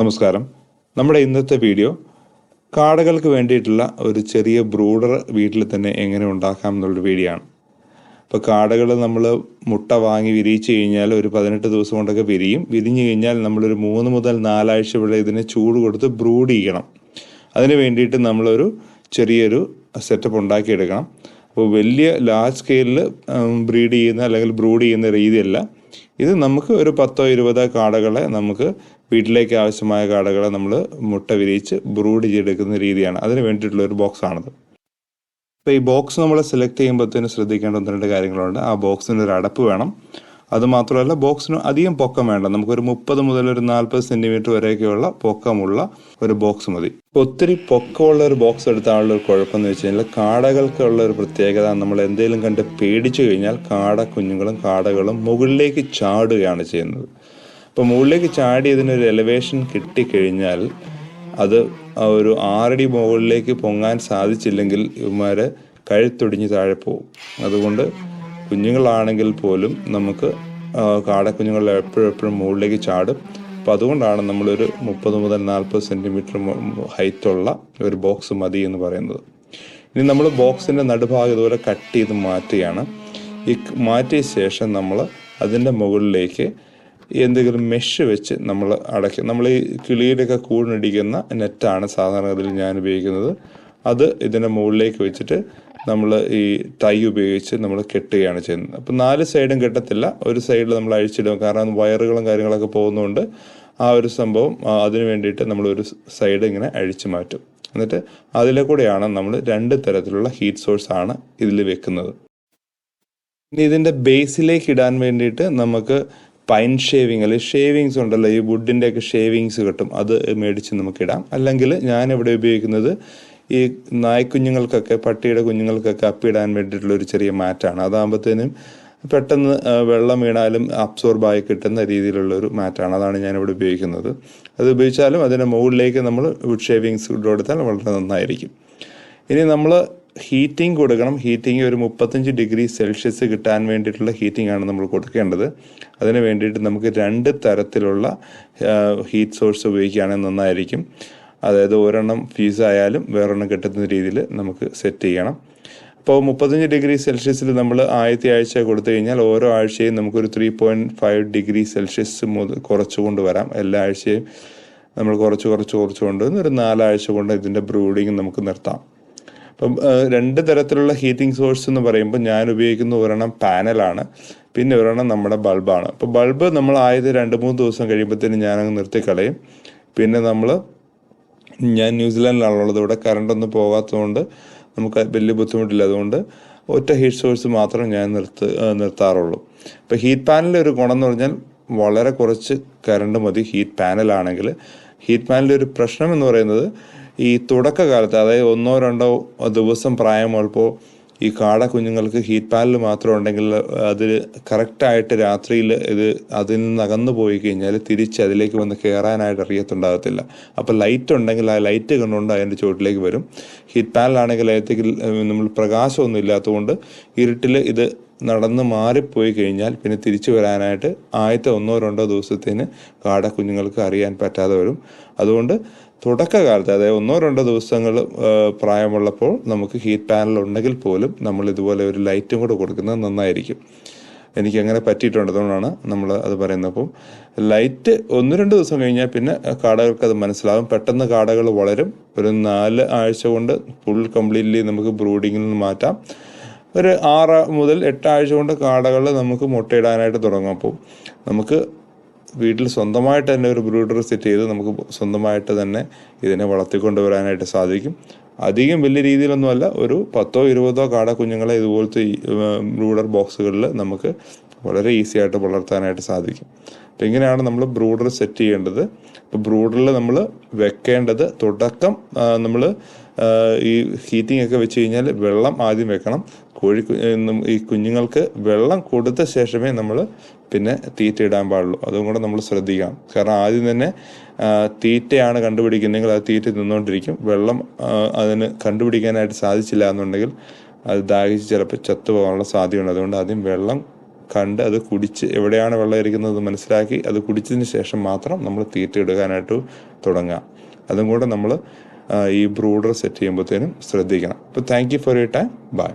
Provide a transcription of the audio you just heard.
നമസ്കാരം. നമ്മുടെ ഇന്നത്തെ വീഡിയോ കാടകൾക്ക് വേണ്ടിയിട്ടുള്ള ഒരു ചെറിയ ബ്രൂഡർ വീട്ടിൽ തന്നെ എങ്ങനെ ഉണ്ടാക്കാം എന്നുള്ളൊരു വീഡിയോ ആണ്. ഇപ്പോൾ കാടകൾ നമ്മൾ മുട്ട വാങ്ങി വിരിയിച്ചു കഴിഞ്ഞാൽ ഒരു പതിനെട്ട് ദിവസം കൊണ്ടൊക്കെ വിരിയും. വിരിഞ്ഞു കഴിഞ്ഞാൽ നമ്മളൊരു മൂന്ന് മുതൽ നാലാഴ്ച വരെ ഇതിനെ ചൂട് കൊടുത്ത് ബ്രൂഡ് ചെയ്യണം. അതിന് വേണ്ടിയിട്ട് നമ്മളൊരു ചെറിയൊരു സെറ്റപ്പ് ഉണ്ടാക്കിയെടുക്കണം. അപ്പോൾ വലിയ ലാർജ് സ്കെയിലിൽ ബ്രീഡ് ചെയ്യുന്ന അല്ലെങ്കിൽ ബ്രൂഡ് ചെയ്യുന്ന രീതിയല്ല. ഇത് നമുക്ക് ഒരു പത്തോ ഇരുപതോ കാടകളെ നമുക്ക് വീട്ടിലേക്ക് ആവശ്യമായ കാടകളെ നമ്മൾ മുട്ട വിരിയിച്ച് ബ്രൂഡ് ചെയ്തെടുക്കുന്ന രീതിയാണ്. അതിന് വേണ്ടിയിട്ടുള്ള ഒരു ബോക്സ് ആണത്. അപ്പോൾ ഈ ബോക്സ് നമ്മൾ സെലക്ട് ചെയ്യുമ്പോഴത്തേന് ശ്രദ്ധിക്കേണ്ട ഒന്ന് രണ്ട് കാര്യങ്ങളുണ്ട്. ആ ബോക്സിന് ഒരു അടപ്പ് വേണം. അതുമാത്രമല്ല ബോക്സിന് അധികം പൊക്കം വേണ്ട. നമുക്കൊരു മുപ്പത് മുതൽ ഒരു നാൽപ്പത് സെന്റിമീറ്റർ വരെയൊക്കെയുള്ള പൊക്കമുള്ള ഒരു ബോക്സ് മതി. ഒത്തിരി പൊക്കമുള്ള ഒരു ബോക്സ് എടുത്താലുള്ള ഒരു കുഴപ്പമെന്ന് വെച്ച് കഴിഞ്ഞാൽ കാടകൾക്കുള്ള ഒരു പ്രത്യേകത നമ്മൾ എന്തെങ്കിലും കണ്ട് പേടിച്ചു കഴിഞ്ഞാൽ കാട കുഞ്ഞുങ്ങളും കാടകളും മുകളിലേക്ക് ചാടുകയാണ് ചെയ്യുന്നത്. അപ്പോൾ മുകളിലേക്ക് ചാടി ഇതിനൊരു എലവേഷൻ കിട്ടിക്കഴിഞ്ഞാൽ അത് ഒരു ആറടി മുകളിലേക്ക് പൊങ്ങാൻ സാധിച്ചില്ലെങ്കിൽ ഇവന്മാർ കഴുത്തൊടിഞ്ഞ് താഴെ പോകും അതുകൊണ്ട് കുഞ്ഞുങ്ങളാണെങ്കിൽ പോലും നമുക്ക് കാടക്കുഞ്ഞുങ്ങൾ എപ്പോഴും എപ്പോഴും മുകളിലേക്ക് ചാടും. അപ്പം അതുകൊണ്ടാണ് നമ്മളൊരു മുപ്പത് മുതൽ നാൽപ്പത് സെന്റിമീറ്റർ ഹൈറ്റുള്ള ഒരു ബോക്സ് മതി എന്ന് പറയുന്നത്. ഇനി നമ്മൾ ബോക്സിന്റെ നടുഭാഗം ഇതുപോലെ കട്ട് ചെയ്ത് മാറ്റുകയാണ്. ഈ മാറ്റിയ ശേഷം നമ്മൾ അതിന്റെ മുകളിലേക്ക് എന്തെങ്കിലും മെഷ് വെച്ച് നമ്മൾ അടയ്ക്കും നമ്മൾ ഈ കിളിയുടെയൊക്കെ കൂടിനടിക്കുന്ന നെറ്റാണ് സാധാരണഗതിയിൽ ഞാൻ ഉപയോഗിക്കുന്നത്. അത് ഇതിന്റെ മുകളിലേക്ക് വെച്ചിട്ട് നമ്മൾ ഈ ടൈ ഉപയോഗിച്ച് നമ്മൾ കെട്ടുകയാണ് ചെയ്യുന്നത്. അപ്പം നാല് സൈഡും കെട്ടത്തില്ല ഒരു സൈഡിൽ നമ്മൾ അഴിച്ചിടും. കാരണം വയറുകളും കാര്യങ്ങളൊക്കെ പോകുന്നതുകൊണ്ട് ആ ഒരു സംഭവം അതിന് വേണ്ടിയിട്ട് നമ്മൾ ഒരു സൈഡ് ഇങ്ങനെ അഴിച്ചു മാറ്റും. എന്നിട്ട് അതിലെ കൂടെയാണ് നമ്മൾ രണ്ട് തരത്തിലുള്ള ഹീറ്റ് സോഴ്സ് ആണ് ഇതിൽ വെക്കുന്നത്. ഇനി ഇതിന്റെ ബേസിലേക്ക് ഇടാൻ വേണ്ടിയിട്ട് നമുക്ക് പൈൻ ഷേവിങ് അല്ലെങ്കിൽ ഷേവിങ്സ് ഉണ്ടല്ലോ ഈ വുഡിന്റെ ഒക്കെ ഷേവിങ്സ് കിട്ടും. അത് മേടിച്ച് നമുക്ക് ഇടാം അല്ലെങ്കിൽ ഞാൻ ഇവിടെ ഉപയോഗിക്കുന്നത് ഈ നായ്ക്കുഞ്ഞുങ്ങൾക്കൊക്കെ പട്ടിയുടെ കുഞ്ഞുങ്ങൾക്കൊക്കെ അപ്പിടാൻ വേണ്ടിയിട്ടുള്ള ഒരു ചെറിയ മാറ്റാണ്. അതാകുമ്പോഴത്തേനും പെട്ടെന്ന് വെള്ളം വീണാലും അബ്സോർബായി കിട്ടുന്ന രീതിയിലുള്ള ഒരു മാറ്റാണ്. അതാണ് ഞാനിവിടെ ഉപയോഗിക്കുന്നത്. അത് ഉപയോഗിച്ചാലും അതിന്റെ മുകളിലേക്ക് നമ്മൾ വുഡ് ഷേവിങ്സ് ഇട്ടുകൊടുത്താൽ വളരെ നന്നായിരിക്കും. ഇനി നമ്മൾ ഹീറ്റിംഗ് കൊടുക്കണം. ഹീറ്റിംഗ് ഒരു മുപ്പത്തഞ്ച് ഡിഗ്രി സെൽഷ്യസ് കിട്ടാൻ വേണ്ടിയിട്ടുള്ള ഹീറ്റിംഗ് ആണ് നമ്മൾ കൊടുക്കേണ്ടത്. അതിന് വേണ്ടിയിട്ട് നമുക്ക് രണ്ട് തരത്തിലുള്ള ഹീറ്റ് സോഴ്സ് ഉപയോഗിക്കുകയാണെങ്കിൽ നന്നായിരിക്കും. അതായത് ഒരെണ്ണം ഫ്യൂസ് ആയാലും വേറൊരെണ്ണം കിട്ടുന്ന രീതിയിൽ നമുക്ക് സെറ്റ് ചെയ്യണം. അപ്പോൾ മുപ്പത്തഞ്ച് ഡിഗ്രി സെൽഷ്യസിൽ നമ്മൾ ആദ്യത്തെ ആഴ്ച കൊടുത്തു കഴിഞ്ഞാൽ ഓരോ ആഴ്ചയും നമുക്കൊരു three point five degree Celsius മുതൽ കുറച്ചു കൊണ്ടുവരാം എല്ലാ ആഴ്ചയും നമ്മൾ കുറച്ച് കുറച്ച് കുറച്ച് കൊണ്ടുവന്ന് ഒരു നാലാഴ്ച കൊണ്ട് ഇതിന്റെ ബ്രൂഡിങ് നമുക്ക് നിർത്താം. അപ്പം രണ്ട് തരത്തിലുള്ള ഹീറ്റിംഗ് സോഴ്സ് എന്ന് പറയുമ്പോൾ ഞാൻ ഉപയോഗിക്കുന്ന ഒരെണ്ണം പാനലാണ് പിന്നെ ഒരെണ്ണം നമ്മുടെ ബൾബാണ്. അപ്പോൾ ബൾബ് നമ്മൾ ആയത് രണ്ട് മൂന്ന് ദിവസം കഴിയുമ്പോഴത്തേനും ഞാനങ്ങ് നിർത്തിക്കളയും. പിന്നെ നമ്മൾ ഞാൻ ന്യൂസിലാൻഡിലാണുള്ളത് ഇവിടെ കറണ്ടൊന്നും പോകാത്തതുകൊണ്ട് നമുക്ക് വലിയ ബുദ്ധിമുട്ടില്ല. അതുകൊണ്ട് ഒറ്റ ഹീറ്റ് സോഴ്സ് മാത്രം ഞാൻ നിർത്ത് നിർത്താറുള്ളൂ. ഇപ്പോൾ ഹീറ്റ് പാനലിന്റെ ഒരു ഗുണം എന്ന് പറഞ്ഞാൽ വളരെ കുറച്ച് കറണ്ട് മതി ഹീറ്റ് പാനലാണെങ്കിൽ. ഹീറ്റ് പാനലിന്റെ ഒരു പ്രശ്നം എന്ന് പറയുന്നത് ഈ തുടക്കകാലത്ത് അതായത് ഒന്നോ രണ്ടോ ദിവസം പ്രായമുള്ളപ്പോൾ ഈ കാട കുഞ്ഞുങ്ങൾക്ക് ഹീറ്റ് പാനൽ മാത്രം ഉണ്ടെങ്കിൽ അതിൽ കറക്റ്റായിട്ട് രാത്രിയിൽ ഇത് അതിൽ നിന്ന് അകന്നു പോയി കഴിഞ്ഞാൽ തിരിച്ച് അതിലേക്ക് വന്ന് കയറാനായിട്ട് അറിയത്തുണ്ടാകത്തില്ല. അപ്പോൾ ലൈറ്റ് ഉണ്ടെങ്കിൽ ആ ലൈറ്റ് കണ്ടുകൊണ്ട് അതിന്റെ ചുവട്ടിലേക്ക് വരും. ഹീറ്റ് പാനലാണെങ്കിൽ അതിലേക്ക് നമ്മൾ പ്രകാശമൊന്നും ഇല്ലാത്തതുകൊണ്ട് ഇരുട്ടിൽ ഇത് നടന്ന് മാറിപ്പോയി കഴിഞ്ഞാൽ പിന്നെ തിരിച്ചു വരാനായിട്ട് ആദ്യത്തെ ഒന്നോ രണ്ടോ ദിവസത്തിന് കാട കുഞ്ഞുങ്ങൾക്ക് അറിയാൻ പറ്റാതെ വരും. അതുകൊണ്ട് തുടക്കകാലത്ത് അതായത് ഒന്നോ രണ്ടോ ദിവസങ്ങൾ പ്രായമുള്ളപ്പോൾ നമുക്ക് ഹീറ്റ് പാനൽ ഉണ്ടെങ്കിൽ പോലും നമ്മൾ ഇതുപോലെ ഒരു ലൈറ്റും കൂടെ കൊടുക്കുന്നത് നന്നായിരിക്കും. എനിക്ക് അങ്ങനെ പറ്റിയിട്ടുണ്ട്. അതുകൊണ്ടാണ് നമ്മൾ അത് പറയുന്നത്. അപ്പം ലൈറ്റ് ഒന്ന് രണ്ട് ദിവസം കഴിഞ്ഞാൽ പിന്നെ കാടകൾക്ക് അത് മനസ്സിലാവും. പെട്ടെന്ന് കാടകൾ വളരും. ഒരു നാല് ആഴ്ച കൊണ്ട് ഫുൾ കംപ്ലീറ്റ്ലി നമുക്ക് ബ്രൂഡിങ്ങിൽ നിന്ന് മാറ്റാം. ഒരു ആറ് മുതൽ എട്ടാഴ്ച കൊണ്ട് കാടകൾ നമുക്ക് മുട്ടയിടാനായിട്ട് തുടങ്ങും. അപ്പോൾ നമുക്ക് വീട്ടിൽ സ്വന്തമായിട്ട് തന്നെ ഒരു ബ്രൂഡർ സെറ്റ് ചെയ്ത് നമുക്ക് സ്വന്തമായിട്ട് തന്നെ ഇതിനെ വളർത്തിക്കൊണ്ട് വരാനായിട്ട് സാധിക്കും. അധികം വലിയ രീതിയിലൊന്നുമല്ല ഒരു പത്തോ ഇരുപതോ കാട കുഞ്ഞുങ്ങളെ ഇതുപോലത്തെ ബ്രൂഡർ ബോക്സുകളിൽ നമുക്ക് വളരെ ഈസി ആയിട്ട് വളർത്താനായിട്ട് സാധിക്കും. അപ്പം ഇങ്ങനെയാണ് നമ്മൾ ബ്രൂഡർ സെറ്റ് ചെയ്യേണ്ടത്. അപ്പോൾ ബ്രൂഡറിൽ നമ്മൾ വെക്കേണ്ടത് തുടക്കം നമ്മൾ ഈ ഹീറ്റിംഗ് ഒക്കെ വെച്ച് കഴിഞ്ഞാൽ വെള്ളം ആദ്യം വെക്കണം. കോഴി ഈ കുഞ്ഞുങ്ങൾക്ക് വെള്ളം കൊടുത്ത ശേഷമേ നമ്മൾ പിന്നെ തീറ്റ ഇടാൻ പാടുള്ളൂ. അതും കൂടെ നമ്മൾ ശ്രദ്ധിക്കണം. കാരണം ആദ്യം തന്നെ തീറ്റയാണ് കണ്ടുപിടിക്കുന്നതെങ്കിൽ അത് തീറ്റ നിന്നുകൊണ്ടിരിക്കും വെള്ളം ആ, അതിന് കണ്ടുപിടിക്കാനായിട്ട് സാധിച്ചില്ല എന്നുണ്ടെങ്കിൽ അത് ദാഹിച്ച് ചിലപ്പോൾ ചത്തു പോകാനുള്ള സാധ്യതയുണ്ട്. അതുകൊണ്ട് ആദ്യം വെള്ളം കണ്ട് അത് കുടിച്ച് എവിടെയാണ് വെള്ളം ഇരിക്കുന്നത് മനസ്സിലാക്കി അത് കുടിച്ചതിന് ശേഷം മാത്രം നമ്മൾ തീറ്റ ഇടുവാനായിട്ട് തുടങ്ങുക അതും കൂടെ നമ്മൾ ഈ ബ്രൂഡർ സെറ്റ് ചെയ്യുമ്പോഴത്തേനും ശ്രദ്ധിക്കണം. അപ്പോൾ thank you for you time bye